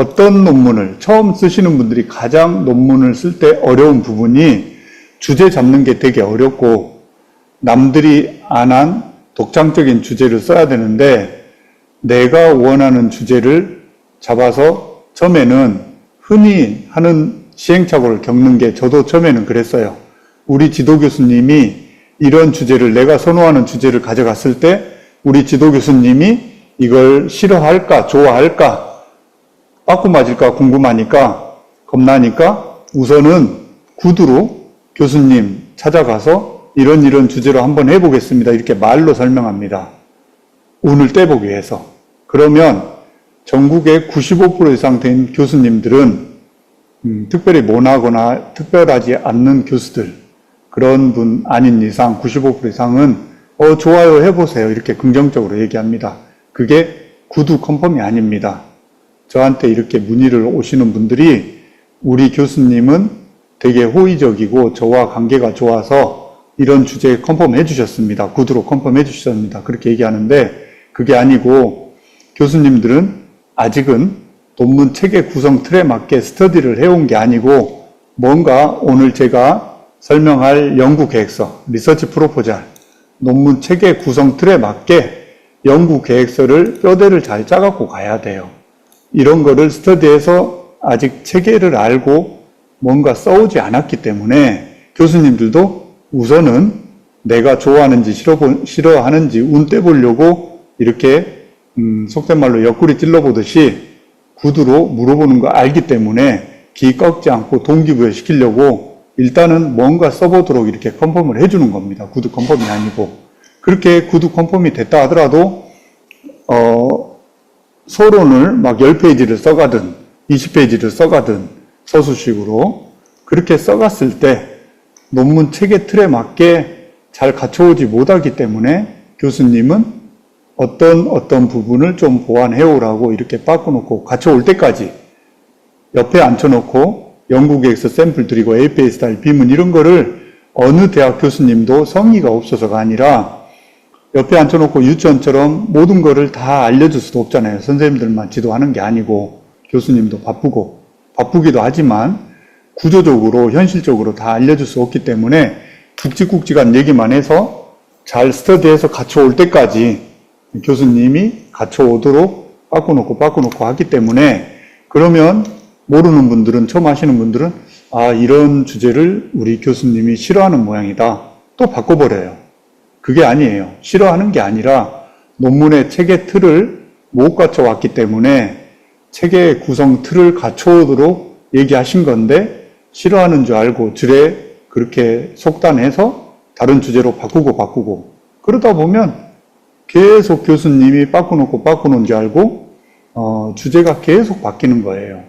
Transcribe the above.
어떤 논문을 처음 쓰시는 분들이 가장 논문을 쓸 때 어려운 부분이 주제 잡는 게 되게 어렵고 남들이 안 한 독창적인 주제를 써야 되는데 내가 원하는 주제를 잡아서 처음에는 흔히 하는 시행착오를 겪는 게 저도 처음에는 그랬어요. 우리 지도 교수님이 이런 주제를 내가 선호하는 주제를 가져갔을 때 우리 지도 교수님이 이걸 싫어할까 좋아할까 빠꾸 맞을까 궁금하니까 겁나니까 우선은 구두로 교수님 찾아가서 이런 이런 주제로 한번 해보겠습니다. 이렇게 말로 설명합니다. 운을 떼보기 위해서. 그러면 전국의 95% 이상 된 교수님들은 음, 특별히 모나거나 특별하지 않는 교수들 그런 분 아닌 이상 95% 이상은 어 좋아요 해보세요 이렇게 긍정적으로 얘기합니다. 그게 구두 컨펌이 아닙니다. 저한테 이렇게 문의를 오시는 분들이 우리 교수님은 되게 호의적이고 저와 관계가 좋아서 이런 주제에 컨펌 해 주셨습니다. 구두로 컨펌 해 주셨습니다. 그렇게 얘기하는데 그게 아니고 교수님들은 아직은 논문 체계 구성 틀에 맞게 스터디를 해온 게 아니고 뭔가 오늘 제가 설명할 연구 계획서, 리서치 프로포잘, 논문 체계 구성 틀에 맞게 연구 계획서를 뼈대를 잘 짜갖고 가야 돼요. 이런 거를 스터디에서 아직 체계를 알고 뭔가 써오지 않았기 때문에 교수님들도 우선은 내가 좋아하는지 싫어, 싫어하는지 운 떼보려고 이렇게 음, 속된 말로 옆구리 찔러보듯이 구두로 물어보는 거 알기 때문에 기 꺾지 않고 동기부여 시키려고 일단은 뭔가 써보도록 이렇게 컨펌을 해주는 겁니다. 구두 컨펌이 아니고. 그렇게 구두 컨펌이 됐다 하더라도, 어, 소론을 막 10페이지를 써가든 20페이지를 써가든 서술식으로 그렇게 써갔을 때 논문 체계 틀에 맞게 잘 갖춰오지 못하기 때문에 교수님은 어떤 어떤 부분을 좀 보완해 오라고 이렇게 바꿔놓고 갖춰올 때까지 옆에 앉혀놓고 영국에서 샘플 드리고 APA 스타일 비문 이런 거를 어느 대학 교수님도 성의가 없어서가 아니라 옆에 앉혀놓고 유치원처럼 모든 거를 다 알려줄 수도 없잖아요. 선생님들만 지도하는 게 아니고 교수님도 바쁘고 바쁘기도 하지만 구조적으로 현실적으로 다 알려줄 수 없기 때문에 굵직굵직한 얘기만 해서 잘 스터디해서 갖춰올 때까지 교수님이 갖춰오도록 바꿔놓고 바꿔놓고 하기 때문에 그러면 모르는 분들은 처음 하시는 분들은 아 이런 주제를 우리 교수님이 싫어하는 모양이다 또 바꿔버려요 그게 아니에요 싫어하는 게 아니라 논문의 체계 틀을 못 갖춰왔기 때문에 체계 구성 틀을 갖춰오도록 얘기하신 건데 싫어하는 줄 알고 줄에 그렇게 속단해서 다른 주제로 바꾸고 바꾸고 그러다 보면 계속 교수님이 바꿔놓고 바꿔놓은 줄 알고 어, 주제가 계속 바뀌는 거예요.